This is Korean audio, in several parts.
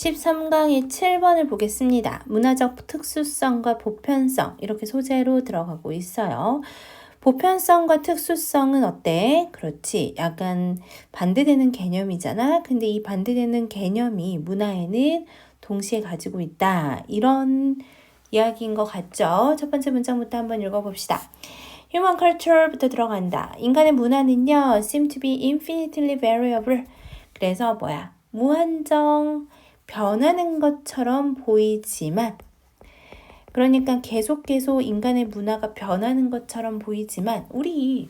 13강의 7번을 보겠습니다. 문화적 특수성과 보편성 이렇게 소재로 들어가고 있어요. 보편성과 특수성은 어때? 그렇지. 약간 반대되는 개념이잖아. 근데 이 반대되는 개념이 문화에는 동시에 가지고 있다. 이런 이야기인 것 같죠? 첫 번째 문장부터 한번 읽어봅시다. Human culture부터 들어간다. 인간의 문화는요, seem to be infinitely variable. 그래서 뭐야? 무한정 변하는 것처럼 보이지만, 그러니까 계속 계속 인간의 문화가 변하는 것처럼 보이지만, 우리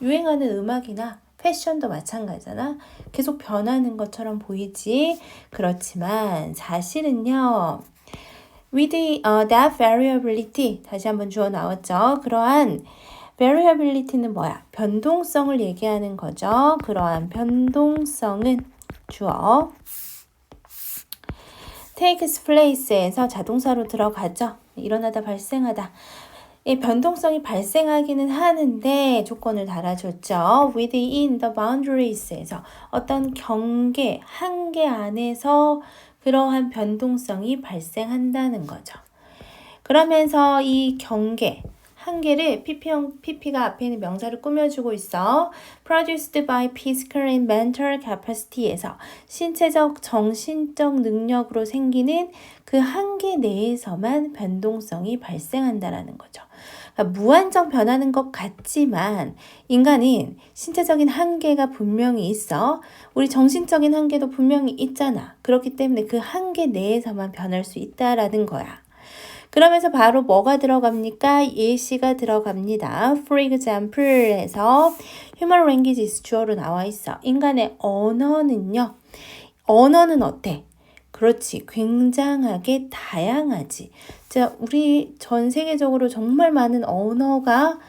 유행하는 음악이나 패션도 마찬가지잖아. 계속 변하는 것처럼 보이지. 그렇지만 사실은요. With uh, that variability 다시 한번 주어 나왔죠. 그러한 variability는 뭐야? 변동성을 얘기하는 거죠. 그러한 변동성은 주어 takes place에서 자동사로 들어가죠. 일어나다 발생하다. 이 변동성이 발생하기는 하는데 조건을 달아줬죠. within the boundaries에서 어떤 경계, 한계 안에서 그러한 변동성이 발생한다는 거죠. 그러면서 이 경계, 한계를 PP형, PP가 앞에 있는 명사를 꾸며주고 있어. produced by physical and mental capacity에서 신체적, 정신적 능력으로 생기는 그 한계 내에서만 변동성이 발생한다라는 거죠. 그러니까 무한정 변하는 것 같지만 인간은 신체적인 한계가 분명히 있어. 우리 정신적인 한계도 분명히 있잖아. 그렇기 때문에 그 한계 내에서만 변할 수 있다라는 거야. 그러면서 바로 뭐가 들어갑니까? 예시가 들어갑니다. For example에서 human languages 주어로 나와 있어. 인간의 언어는요. 언어는 어때? 그렇지. 굉장하게 다양하지. 자, 우리 전 세계적으로 정말 많은 언어가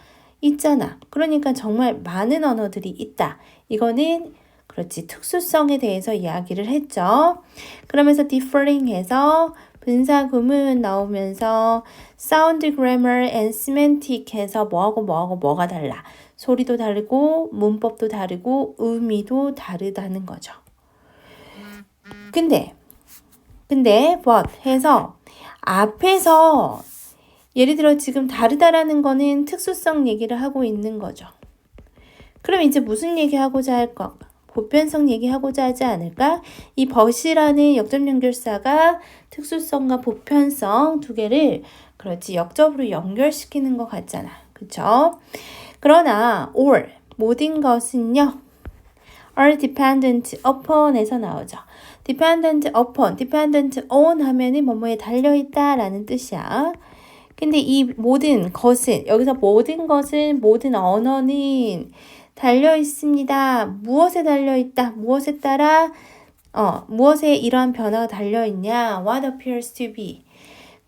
있잖아. 그러니까 정말 많은 언어들이 있다. 이거는 그렇지. 특수성에 대해서 이야기를 했죠. 그러면서 differing 해서 분사구문 나오면서 sound grammar and semantic 해서 뭐하고 뭐하고 뭐가 달라. 소리도 다르고 문법도 다르고 의미도 다르다는 거죠. 근데 근데 but 해서 앞에서 예를 들어 지금 다르다라는 거는 특수성 얘기를 하고 있는 거죠. 그럼 이제 무슨 얘기하고자 할까? 보편성 얘기하고자 하지 않을까? 이 벗이라는 역접 연결사가 특수성과 보편성 두 개를 그렇지 역접으로 연결시키는 것 같잖아. 그쵸? 그러나 or 모든 것은요. are dependent upon에서 나오죠. dependent upon, dependent on 하면은 뭐뭐에 달려 있다 라는 뜻이야. 근데 이 모든 것은, 여기서 모든 것은, 모든 언어는 달려 있습니다. 무엇에 달려 있다? 무엇에 따라 어, 무엇에 이러한 변화가 달려 있냐? What appears to be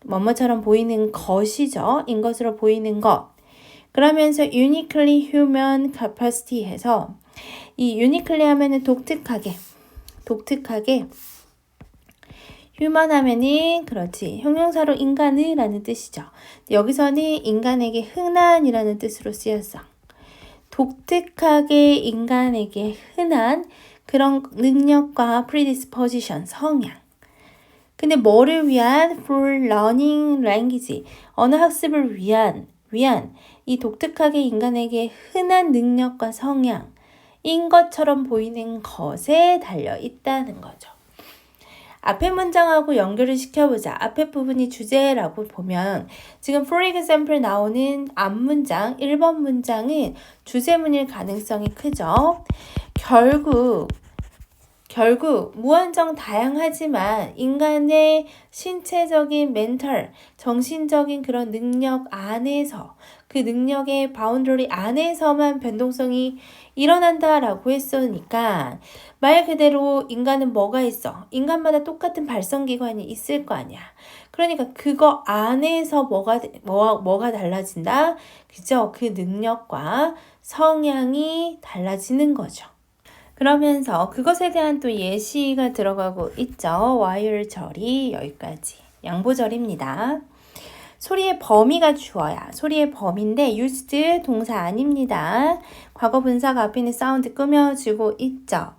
뭐뭐처럼 보이는 것이죠. 인 것으로 보이는 것. 그러면서 uniquely human capacity 해서 이 uniquely 하면은 독특하게 독특하게 휴먼 하면은 그렇지 형용사로 인간을 라는 뜻이죠. 여기서는 인간에게 흔한이라는 뜻으로 쓰였어. 독특하게 인간에게 흔한 그런 능력과 predisposition, 성향. 근데 뭐를 위한 for learning language, 언어 학습을 위한, 위한 이 독특하게 인간에게 흔한 능력과 성향인 것처럼 보이는 것에 달려 있다는 거죠. 앞에 문장하고 연결을 시켜보자. 앞에 부분이 주제라고 보면 지금 for example 나오는 앞문장, 1번 문장은 주제문일 가능성이 크죠. 결국 결국 무한정 다양하지만 인간의 신체적인 멘탈, 정신적인 그런 능력 안에서 그 능력의 바운더리 안에서만 변동성이 일어난다라고 했으니까 말 그대로 인간은 뭐가 있어? 인간마다 똑같은 발성 기관이 있을 거 아니야. 그러니까 그거 안에서 뭐가 뭐, 뭐가 달라진다? 그죠? 그 능력과 성향이 달라지는 거죠. 그러면서 그것에 대한 또 예시가 들어가고 있죠. 와일절이 여기까지. 양보절입니다. 소리의 범위가 주어야. 소리의 범위인데 used 동사 아닙니다. 과거 분사가 앞에 있는 사운드 꾸며주고 있죠.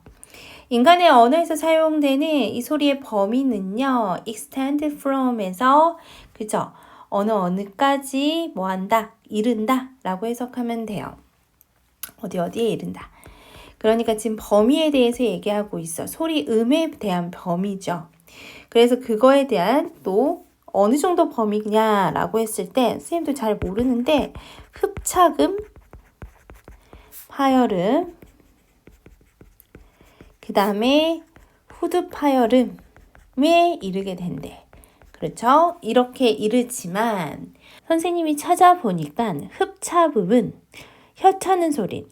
인간의 언어에서 사용되는 이 소리의 범위는요. extend from에서 그죠? 어느 어느까지 뭐 한다? 이른다 라고 해석하면 돼요. 어디 어디에 이른다. 그러니까 지금 범위에 대해서 얘기하고 있어. 소리 음에 대한 범위죠. 그래서 그거에 대한 또 어느 정도 범위냐라고 했을 때 선생님도 잘 모르는데 흡착음, 파열음, 그 다음에 후드 파열음에 이르게 된대. 그렇죠? 이렇게 이르지만 선생님이 찾아보니까 흡착음은 혀 차는 소리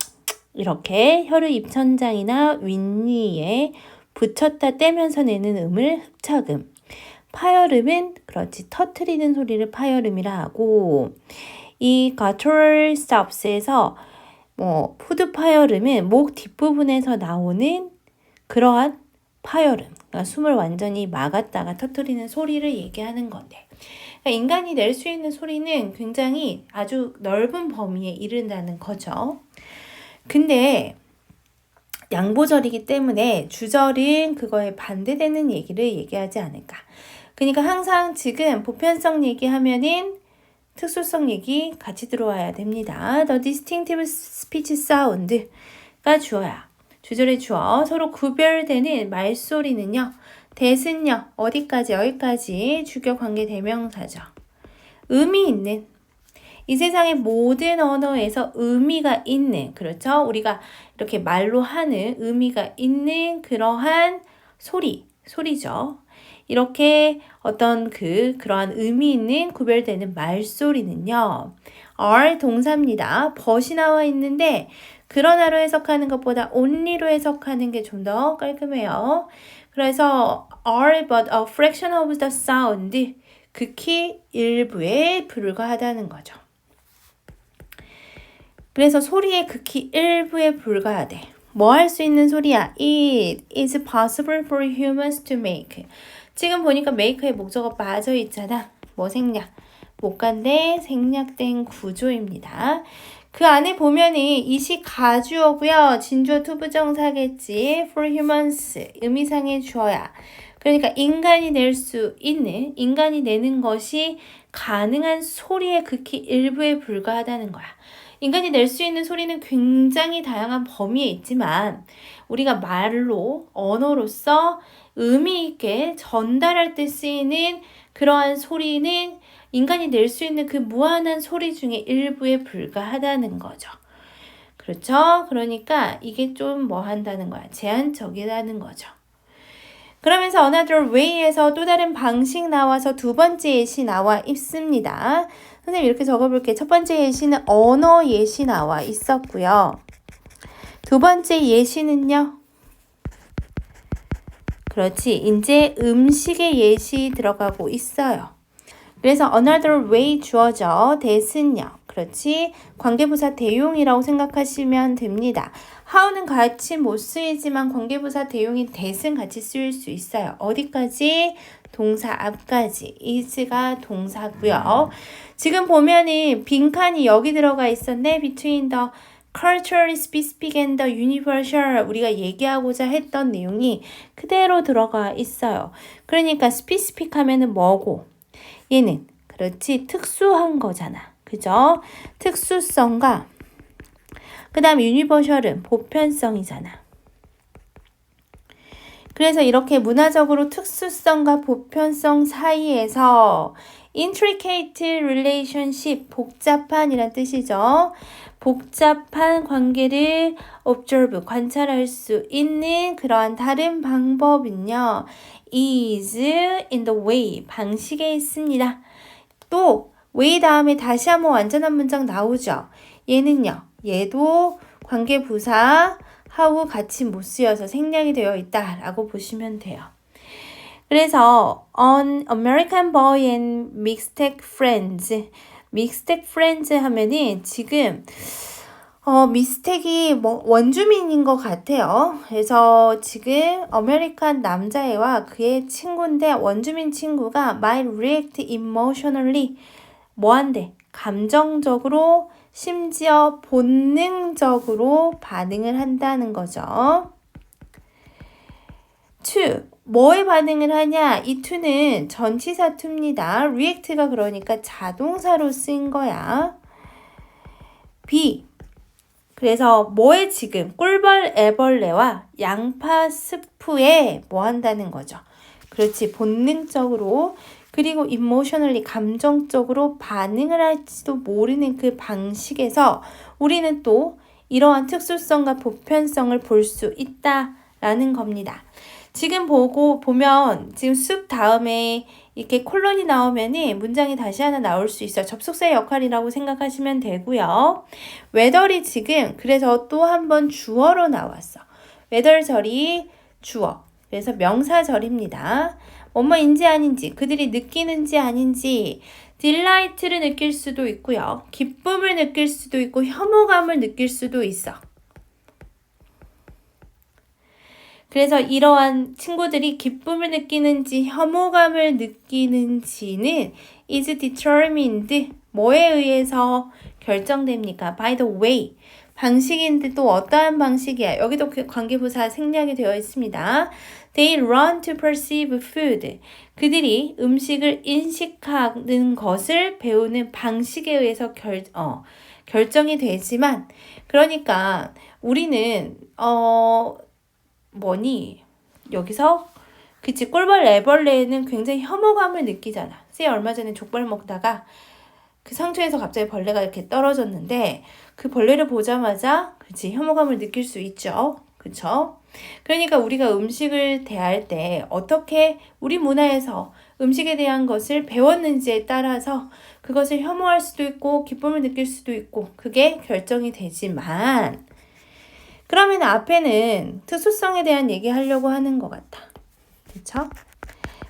이렇게 혀를 입천장이나 윗니에 붙였다 떼면서 내는 음을 흡착음 파열음은 그렇지 터트리는 소리를 파열음이라 하고 이 guttural stops에서 뭐 푸드 파열음은 목 뒷부분에서 나오는 그러한 파열음 그러니까 숨을 완전히 막았다가 터트리는 소리를 얘기하는 건데 그러니까 인간이 낼 수 있는 소리는 굉장히 아주 넓은 범위에 이른다는 거죠. 근데 양보절이기 때문에 주절은 그거에 반대되는 얘기를 얘기하지 않을까. 그러니까 항상 지금 보편성 얘기하면은 특수성 얘기 같이 들어와야 됩니다. The distinctive speech sound가 주어야. 주절의 주어 서로 구별되는 말소리는요. 대신요. 어디까지 여기까지 주격 관계 대명사죠. 의미 있는 이 세상의 모든 언어에서 의미가 있는 그렇죠? 우리가 이렇게 말로 하는 의미가 있는 그러한 소리, 소리죠. 이렇게 어떤 그 그러한 의미 있는 구별되는 말소리는요. are 동사입니다. 벗이 나와 있는데 그러나로 해석하는 것보다 only로 해석하는 게 좀 더 깔끔해요. 그래서 are but a fraction of the sound 극히 일부에 불과하다는 거죠. 그래서 소리의 극히 일부에 불과하대. 뭐 할 수 있는 소리야? It is possible for humans to make. 지금 보니까 make의 목적어 빠져 있잖아. 뭐 생략. 못간대 생략된 구조입니다. 그 안에 보면은 이시 가주어고요. 진주어 투부정사겠지. for humans 의미상의 주어야. 그러니까 인간이 낼 수 있는 인간이 내는 것이 가능한 소리의 극히 일부에 불과하다는 거야. 인간이 낼 수 있는 소리는 굉장히 다양한 범위에 있지만 우리가 말로 언어로서 의미 있게 전달할 때 쓰이는 그러한 소리는 인간이 낼 수 있는 그 무한한 소리 중에 일부에 불과하다는 거죠. 그렇죠? 그러니까 이게 좀 뭐 한다는 거야. 제한적이라는 거죠. 그러면서 another way에서 또 다른 방식 나와서 두 번째 예시 나와 있습니다. 선생님 이렇게 적어볼게요. 첫 번째 예시는 언어 예시 나와 있었고요. 두 번째 예시는요. 그렇지. 이제 음식의 예시 들어가고 있어요. 그래서 another way 주어져 대신요. 그렇지. 관계부사 대용이라고 생각하시면 됩니다. how는 같이 못 쓰이지만 관계부사 대용이 대신 같이 쓰일 수 있어요. 어디까지? 동사 앞까지. is가 동사고요. 지금 보면은 빈칸이 여기 들어가 있었네. between the culturally specific and the universal 우리가 얘기하고자 했던 내용이 그대로 들어가 있어요. 그러니까 specific 하면은 뭐고 얘는 그렇지 특수한 거잖아. 그죠? 특수성과 그 다음 유니버셜은 보편성이잖아. 그래서 이렇게 문화적으로 특수성과 보편성 사이에서 intricate relationship, 복잡한이란 뜻이죠. 복잡한 관계를 observe, 관찰할 수 있는 그러한 다른 방법은요. is in the way, 방식에 있습니다. 또 way 다음에 다시 한번 완전한 문장 나오죠. 얘는요. 얘도 관계 부사 하고 같이 못 쓰여서 생략이 되어 있다라고 보시면 돼요. 그래서 on American Boy and Mixtec Friends, Mixtec Friends 하면은 지금 어, 미스텍이 뭐 원주민인 것 같아요. 그래서 지금 아메리칸 남자애와 그의 친구인데 원주민 친구가 might react emotionally 뭐한대? 감정적으로 심지어 본능적으로 반응을 한다는 거죠. to 뭐에 반응을 하냐? 이 to는 전치사 to입니다. react가 그러니까 자동사로 쓰인 거야. B 그래서 뭐에 지금 꿀벌 애벌레와 양파 스프에 뭐 한다는 거죠. 그렇지 본능적으로 그리고 emotionally 감정적으로 반응을 할지도 모르는 그 방식에서 우리는 또 이러한 특수성과 보편성을 볼 수 있다라는 겁니다. 지금 보고 보면 지금 숲 다음에 이렇게 콜론이 나오면은 문장이 다시 하나 나올 수 있어요. 접속사의 역할이라고 생각하시면 되고요. 웨더리 지금 그래서 또 한 번 주어로 나왔어. 웨더절이 주어. 그래서 명사절입니다. 뭐뭐인지 아닌지, 그들이 느끼는지 아닌지, 딜라이트를 느낄 수도 있고요. 기쁨을 느낄 수도 있고, 혐오감을 느낄 수도 있어. 그래서 이러한 친구들이 기쁨을 느끼는지 혐오감을 느끼는지는 is determined 뭐에 의해서 결정됩니까? by the way 방식인데 또 어떠한 방식이야? 여기도 그 관계부사 생략이 되어 있습니다. They run to perceive food. 그들이 음식을 인식하는 것을 배우는 방식에 의해서 결, 어, 결정이 되지만, 그러니까 우리는, 어, 뭐니 여기서 그치 꿀벌 애벌레는 굉장히 혐오감을 느끼잖아. 쎄 얼마 전에 족발 먹다가 그 상처에서 갑자기 벌레가 이렇게 떨어졌는데 그 벌레를 보자마자 그치 혐오감을 느낄 수 있죠. 그쵸? 그러니까 우리가 음식을 대할 때 어떻게 우리 문화에서 음식에 대한 것을 배웠는지에 따라서 그것을 혐오할 수도 있고 기쁨을 느낄 수도 있고 그게 결정이 되지만 그러면 앞에는 특수성에 대한 얘기 하려고 하는 것 같아. 그쵸?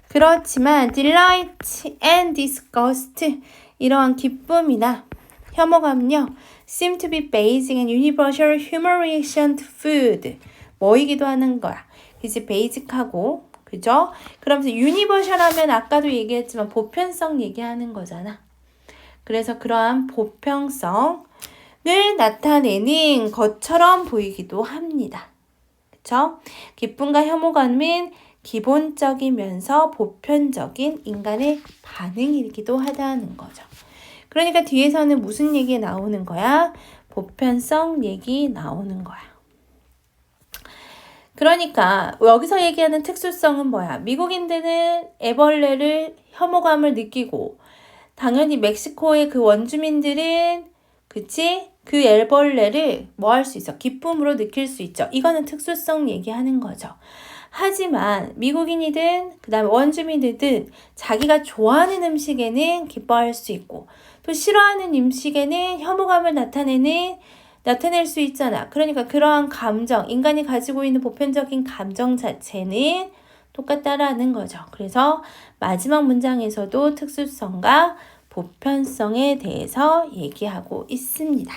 그렇지만 delight and disgust 이러한 기쁨이나 혐오감요 seem to be basic and universal human reaction to food 뭐이기도 하는 거야. 이제 베이직하고 그죠? 그러면서 유니버셜 하면 아까도 얘기했지만 보편성 얘기하는 거잖아. 그래서 그러한 보편성 을 나타내는 것처럼 보이기도 합니다. 그쵸? 기쁨과 혐오감은 기본적이면서 보편적인 인간의 반응이기도 하다는 거죠. 그러니까 뒤에서는 무슨 얘기 나오는 거야? 보편성 얘기 나오는 거야. 그러니까 여기서 얘기하는 특수성은 뭐야? 미국인들은 애벌레를 혐오감을 느끼고 당연히 멕시코의 그 원주민들은 그치? 그 애벌레를 뭐 할 수 있어? 기쁨으로 느낄 수 있죠. 이거는 특수성 얘기하는 거죠. 하지만 미국인이든 그다음에 원주민이든 자기가 좋아하는 음식에는 기뻐할 수 있고 또 싫어하는 음식에는 혐오감을 나타내는 나타낼 수 있잖아. 그러니까 그러한 감정, 인간이 가지고 있는 보편적인 감정 자체는 똑같다라는 거죠. 그래서 마지막 문장에서도 특수성과 보편성에 대해서 얘기하고 있습니다.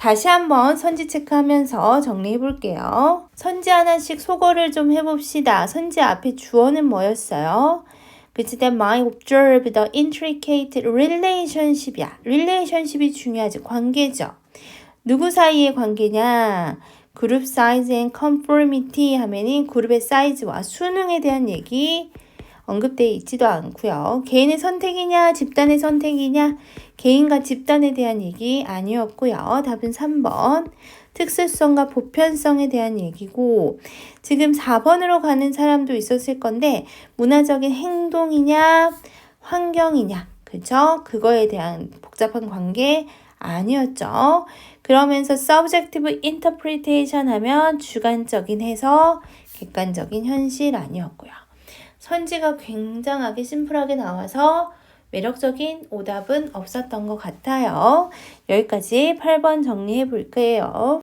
다시 한번 선지 체크하면서 정리해 볼게요. 선지 하나씩 소거를 좀 해봅시다. 선지 앞에 주어는 뭐였어요? 그치, that might observe the intricate relationship이야. relationship이 중요하지. 관계죠. 누구 사이의 관계냐? 그룹 사이즈 앤 conformity 하면은 그룹의 사이즈와 수능에 대한 얘기 언급되어 있지도 않고요. 개인의 선택이냐, 집단의 선택이냐, 개인과 집단에 대한 얘기 아니었고요. 답은 3번. 특수성과 보편성에 대한 얘기고, 지금 4번으로 가는 사람도 있었을 건데, 문화적인 행동이냐, 환경이냐, 그죠? 그거에 대한 복잡한 관계 아니었죠. 그러면서 subjective interpretation 하면 주관적인 해석, 객관적인 현실 아니었고요. 선지가 굉장하게 심플하게 나와서 매력적인 오답은 없었던 것 같아요. 여기까지 8번 정리해 볼게요.